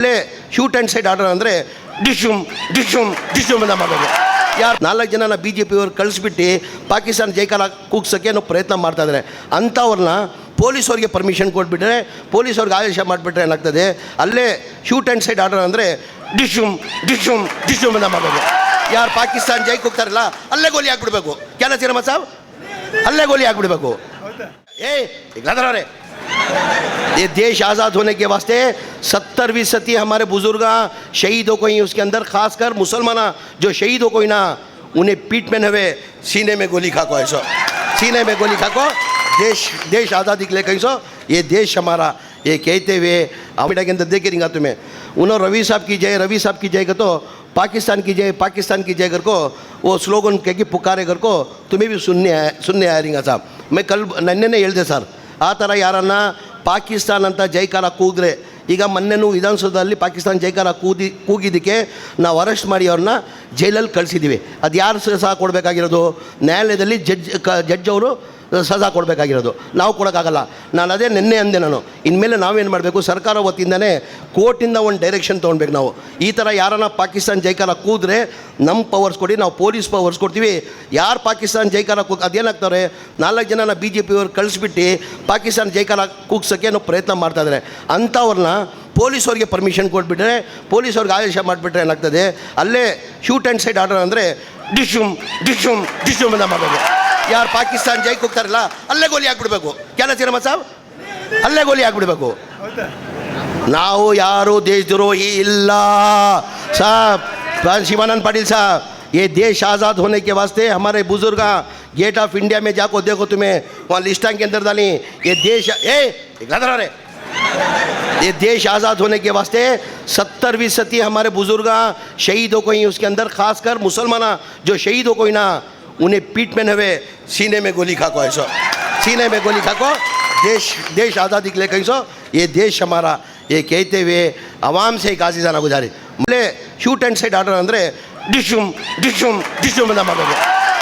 ಅಲ್ಲೇ shoot and side order ಅಂದರೆ ಡಿಶುಮ್ ಡಿಶುಮ್ ಡಿಶುಮ್ ಅಂತ ಮಾಡೋದು ಯಾರು ನಾಲ್ಕು ಜನನ ಬಿ ಜೆ ಪಿಯವ್ರು ಕಳಿಸ್ಬಿಟ್ಟು ಪಾಕಿಸ್ತಾನ ಜೈಕಾಲ ಕೂಗ್ಸೋಕ್ಕೆ ಏನೋ ಪ್ರಯತ್ನ ಮಾಡ್ತಾ ಇದ್ದಾರೆ ಅಂಥವ್ರನ್ನ ಪೊಲೀಸವ್ರಿಗೆ ಪರ್ಮಿಷನ್ ಕೊಟ್ಬಿಟ್ರೆ ಪೊಲೀಸವ್ರಿಗೆ ಆದೇಶ ಮಾಡಿಬಿಟ್ರೆ ಏನಾಗ್ತದೆ? ಅಲ್ಲೇ ಶೂಟ್ ಆ್ಯಂಡ್ ಸೈಡ್ ಆರ್ಡರ್ ಅಂದರೆ ಡಿಶುಮ್ ಡಿಶುಮ್ ಡಿಶುಮ್ ಅಂತ ಮಾಡೋದು ಯಾರು ಪಾಕಿಸ್ತಾನ ಜೈ ಹೋಗ್ತಾರಲ್ಲ, ಅಲ್ಲೇ ಗೋಲಿ ಹಾಕ್ಬಿಡ್ಬೇಕು. ಕೆಲಸ ಸಾಬ್? ಅಲ್ಲೇ ಗೋಲಿ ಹಾಕ್ಬಿಡ್ಬೇಕು. ಏಯ್ ಈಗ ये देश आज़ाद होने के वास्ते सत्तरवीं सती हमारे बुज़ुर्ग शहीद हो कोई उसके अंदर खासकर मुसलमान जो शहीद हो कोई ना, उन्हें पीट में नवे सीने में गोली खा को ऐसो। सीने में गोली खाको, देश देश आज़ादी के लिए कहीं सो, ये देश हमारा, ये कहते हुए अमेरिका के अंदर देखेगा तुम्हें उन्होंने रवि साहब की जय, रवि साहब की जय कर तो पाकिस्तान की जय, पाकिस्तान की जय कर को, वो स्लोगन कह के पुकारे कर को, तुम्हें भी सुनने आए, सुनने आया रही साहब। मैं कल नन्हे नहीं हेल्दे सर। ಆ ಥರ ಯಾರನ್ನ ಪಾಕಿಸ್ತಾನ್ ಅಂತ ಜೈಕಾರ ಕೂಗ್ರೆ, ಈಗ ಮೊನ್ನೆನೂ ವಿಧಾನಸೌಧದಲ್ಲಿ ಪಾಕಿಸ್ತಾನ ಜೈಕಾರ ಕೂದಿ, ಕೂಗಿದ್ದಕ್ಕೆ ನಾವು ಅರೆಸ್ಟ್ ಮಾಡಿ ಅವ್ರನ್ನ ಜೈಲಲ್ಲಿ ಕಳಿಸಿದ್ದೀವಿ. ಅದು ಯಾರು ಸಹ ಕೊಡಬೇಕಾಗಿರೋದು? ನ್ಯಾಯಾಲಯದಲ್ಲಿ ಜಡ್ಜ್ ಕ ಜಡ್ಜ್ ಅವರು ಸಜಾ ಕೊಡಬೇಕಾಗಿರೋದು. ನಾವು ಕೊಡೋಕ್ಕಾಗಲ್ಲ. ನಾನು ಅದೇ ನಿನ್ನೆ ಅಂದೆ ನಾನು, ಇನ್ಮೇಲೆ ನಾವೇನು ಮಾಡಬೇಕು? ಸರ್ಕಾರ ವತಿಯಿಂದನೇ ಕೋರ್ಟಿಂದ ಒಂದು ಡೈರೆಕ್ಷನ್ ತೊಗೊಳ್ಬೇಕು ನಾವು. ಈ ಥರ ಯಾರನ್ನ ಪಾಕಿಸ್ತಾನ ಜೈಕಾರ ಕೂದ್ರೆ ನಮ್ಮ ಪವರ್ಸ್ ಕೊಡಿ, ನಾವು ಪೊಲೀಸ್ ಪವರ್ಸ್ ಕೊಡ್ತೀವಿ. ಯಾರು ಪಾಕಿಸ್ತಾನ ಜೈಕಾರ ಕೂಗ್ ಅದೇನಾಗ್ತಾರೆ ನಾಲ್ಕು ಜನನ ಬಿ ಜೆ ಪಿಯವ್ರು ಕಳಿಸ್ಬಿಟ್ಟು ಪಾಕಿಸ್ತಾನ ಜೈಕಾರ ಕೂಗ್ಸೋಕ್ಕೆ ಏನೋ ಪ್ರಯತ್ನ ಮಾಡ್ತಾ ಇದ್ದಾರೆ ಅಂಥವ್ರನ್ನ ಪೊಲೀಸವ್ರಿಗೆ ಪರ್ಮಿಷನ್ ಕೊಟ್ಬಿಟ್ರೆ ಪೊಲೀಸವ್ರಿಗೆ ಆದೇಶ ಮಾಡಿಬಿಟ್ರೆ ಏನಾಗ್ತದೆ? ಅಲ್ಲೇ ಶೂಟ್ ಆ್ಯಂಡ್ ಸೈಡ್ ಆರ್ಡರ್ ಅಂದರೆ ಡಿಶುಮ್ ಡಿಶುಮ್ ಡಿಶುಮ್ ಅಂತ ಮಾಡೋದು ಯಾರು ಪಾಕಿಸ್ತಾನ ಜೈಗೆ ಹೋಗ್ತಾರಲ್ಲ ಅಲ್ಲೇ ಗೋಲಿ ಹಾಕ್ಬಿಡ್ಬೇಕು ಕ್ಯಾನ ಸಿನಿಮಾ ಸಾಬ್ ಅಲ್ಲೇ ಗೋಲಿ ಹಾಕ್ಬಿಡ್ಬೇಕು ನಾವು ಯಾರು ದೇಶದ್ರೋಹಿ ಇಲ್ಲ साहब शिवानंद पाटिल साहब ये देश आज़ाद होने के वास्ते हमारे बुजुर्ग गेट ऑफ इंडिया में जाको देखो तुम्हें वहाँ लिस्टां के अंदर डाली ये देश ए इधर रे ये देश आज़ाद होने के वास्ते सत्तरवीं सती हमारे बुजुर्ग शहीद हो कोई उसके अंदर खासकर मुसलमान जो शहीद हो कोई ना उन्हें पीठ में नवे सीने में गोली खाको ऐसा सीने में गोली खाको देश देश आज़ादी के लिए कैसो ये देश हमारा ये कहते हुए आवाम से एक आजीजाना गुजारी ಮಳೆ ಶೂಟ್ ಆ್ಯಂಡ್ ಸೈಡ್ ಆರ್ಡರ್ ಅಂದರೆ ಡಿಶುಮ್ ಡಿಶುಮ್ ಡಿಶುಮ್ ಅಂತ ಮಾಡೋದು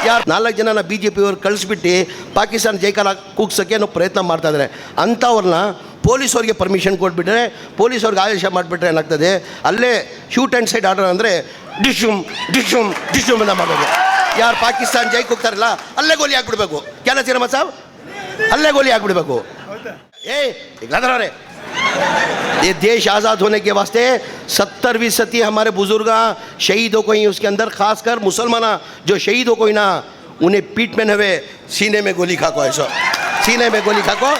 ಯಾರು ನಾಲ್ಕು ಜನನ ಬಿ ಜೆ ಪಿಯವ್ರು ಕಳಿಸ್ಬಿಟ್ಟು ಪಾಕಿಸ್ತಾನ ಜೈಕಾರ ಕೂಗ್ಸೋಕ್ಕೆ ಏನೋ ಪ್ರಯತ್ನ ಮಾಡ್ತಾ ಇದ್ದಾರೆ ಅಂಥವ್ರನ್ನ ಪೊಲೀಸವ್ರಿಗೆ ಪರ್ಮಿಷನ್ ಕೊಟ್ಬಿಟ್ರೆ ಪೊಲೀಸವ್ರಿಗೆ ಆದೇಶ ಮಾಡಿಬಿಟ್ರೆ ಏನಾಗ್ತದೆ ಅಲ್ಲೇ ಶೂಟ್ ಆ್ಯಂಡ್ ಸೈಡ್ ಆರ್ಡರ್ ಅಂದರೆ ಡಿಶುಮ್ ಡಿಶುಮ್ ಡಿಶುಮ್ ಅಂತ ಮಾಡೋದು ಯಾರು ಪಾಕಿಸ್ತಾನ ಜೈಗೆ ಹೋಗ್ತಾರಲ್ಲ ಅಲ್ಲೇ ಗೋಲಿ ಹಾಕ್ಬಿಡ್ಬೇಕು ಕ್ಯಾನ ಸಿನಿಮಾ ಸಾಬ್ ಅಲ್ಲೇ ಗೋಲಿ ಹಾಕ್ಬಿಡ್ಬೇಕು ಏ ಈಗ ಅದರವ್ರೆ ये देश आज़ाद होने के वास्ते सत्तरवीं सती हमारे बुजुर्ग शहीद हो कोई उसके अंदर खासकर मुसलमान जो शहीद हो कोई ना उन्हें पीठ में नवे सीने में गोली खाको ऐसा सीने में गोली खाको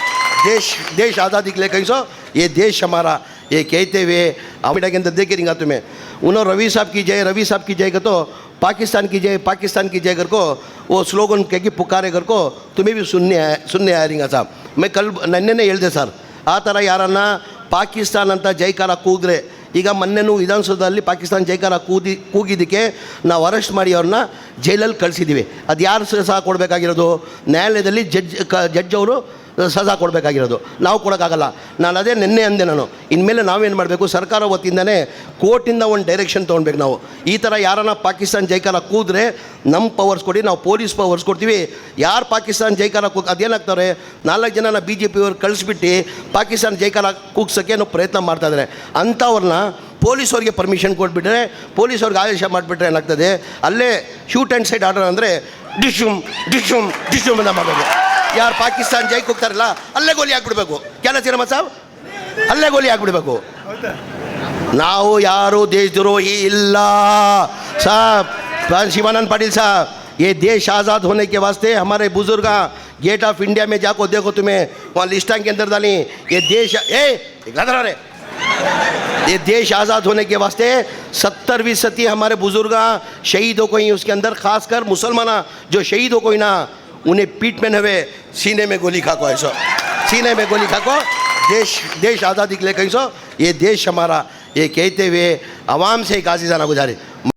देश देश आज़ादी के लिए कैसो ये देश हमारा ये कहते हुए बेटा के अंदर देखे रहेंगे तुम्हें उन्होंने रवि साहब की जय रवि साहब की जय का तो पाकिस्तान की जय पाकिस्तान की जय कर को वो स्लोगन कह के पुकारे कर को तुम्हें भी सुनने आया सुनने आया रहेंगे साहब मैं कल नन्ने ಹೇಳ್ದೆ ಸರ್ ಆ ಥರ ಯಾರನ್ನ ಪಾಕಿಸ್ತಾನ್ ಅಂತ ಜೈಕಾರ ಕೂಗಿದ್ರೆ ಈಗ ಮೊನ್ನೆನೂ ವಿಧಾನಸೌಧದಲ್ಲಿ ಪಾಕಿಸ್ತಾನ ಜೈಕಾರ ಕೂದಿ ಕೂಗಿದ್ದಕ್ಕೆ ನಾವು ಅರೆಸ್ಟ್ ಮಾಡಿ ಅವ್ರನ್ನ ಜೈಲಲ್ಲಿ ಕಳಿಸಿದ್ದೀವಿ ಅದು ಯಾರು ಸಹ ಕೊಡಬೇಕಾಗಿರೋದು ನ್ಯಾಯಾಲಯದಲ್ಲಿ ಜಡ್ಜ್ ಕ ಜಡ್ಜ್ ಅವರು ಸಜಾ ಕೊಡಬೇಕಾಗಿರೋದು. ನಾವು ಕೊಡೋಕ್ಕಾಗಲ್ಲ. ನಾನು ಅದೇ ನಿನ್ನೆ ಅಂದೆ ನಾನು, ಇನ್ಮೇಲೆ ನಾವೇನು ಮಾಡಬೇಕು? ಸರ್ಕಾರ ವತಿಯಿಂದನೇ ಕೋರ್ಟಿಂದ ಒಂದು ಡೈರೆಕ್ಷನ್ ತೊಗೊಳ್ಬೇಕು ನಾವು. ಈ ಥರ ಯಾರನ್ನ ಪಾಕಿಸ್ತಾನ ಜೈಕಾರ ಕೂದ್ರೆ ನಮ್ಮ ಪವರ್ಸ್ ಕೊಡಿ, ನಾವು ಪೊಲೀಸ್ ಪವರ್ಸ್ ಕೊಡ್ತೀವಿ. ಯಾರು ಪಾಕಿಸ್ತಾನ ಜೈಕಾರ ಕೂಗ್ ಅದೇನಾಗ್ತಾರೆ ನಾಲ್ಕು ಜನನ ಬಿ ಜೆ ಪಿಯವ್ರು ಕಳಿಸ್ಬಿಟ್ಟು ಪಾಕಿಸ್ತಾನ ಜೈಕಾರ ಕೂಗ್ಸೋಕ್ಕೆ ಏನೋ ಪ್ರಯತ್ನ ಮಾಡ್ತಾ ಇದ್ದಾರೆ ಅಂಥವ್ರನ್ನ ಪೊಲೀಸವ್ರಿಗೆ ಪರ್ಮಿಷನ್ ಕೊಟ್ಬಿಟ್ರೆ, ಪೊಲೀಸವ್ರಿಗೆ ಆದೇಶ ಮಾಡಿಬಿಟ್ರೆ ಏನಾಗ್ತದೆ? ಅಲ್ಲೇ ಶೂಟ್ ಆ್ಯಂಡ್ ಸೈಡ್ ಆರ್ಡರ್ ಅಂದರೆ ಡಿಶುಮ್ ಡಿಶುಮ್ ಡಿಶುಮ್ ಅಂತ ಮಾಡೋದು ಯಾರು ಪಾಕಿಸ್ತಾನ ಜೈಗೆ ಹೋಗ್ತಾರಲ್ಲ ಅಲ್ಲೇ ಗೋಲಿ ಹಾಕ್ಬಿಡ್ಬೇಕು ಕ್ಯಾನ ಸಿನಿಮಾ ಸಾಬ್ ಅಲ್ಲೇ ಗೋಲಿ ಹಾಕ್ಬಿಡ್ಬೇಕು ನಾವು ಯಾರು ದೇಶದ್ರೋಹಿ ಇಲ್ಲ साहब शिवानंद पाटिल साहब ये देश आज़ाद होने के वास्ते हमारे बुजुर्ग गेट ऑफ इंडिया में जाको देखो तुम्हें वहाँ लिस्टां के अंदर डाली ये देश ए इधर रे ये देश आज़ाद होने के वास्ते सत्तरवीं सती हमारे बुजुर्ग शहीद हो कोई उसके अंदर खासकर मुसलमान जो शहीद हो कोई ना उन्हें पीठ में नवे सीने में गोली खाको ऐसा सीने में गोली खाको, देश देश आज़ादी के लिए कहीं, सो। ये देश हमारा, ये कहते हुए, आवाम से एक आजीजाना गुजारी।